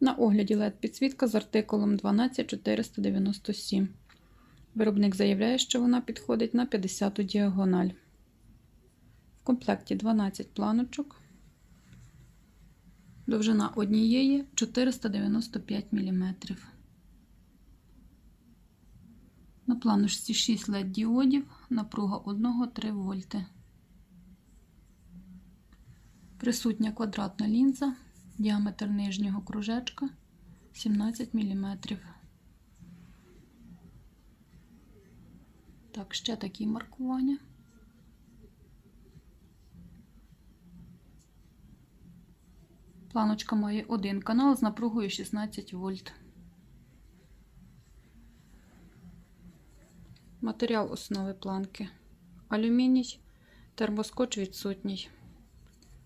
На огляді LED підсвітка з артикулом 12497. Виробник заявляє, що вона підходить на 50 діагональ. В комплекті 12 планочок. Довжина однієї 495 мм. На планочці 6 LED діодів, напруга 1-3 вольти. Присутня квадратна лінза, діаметр нижнього кружечка 17 мм. Так, ще такі маркування. Планочка має один канал з напругою 16 вольт. Матеріал основи планки. Алюміній, термоскоч відсутній.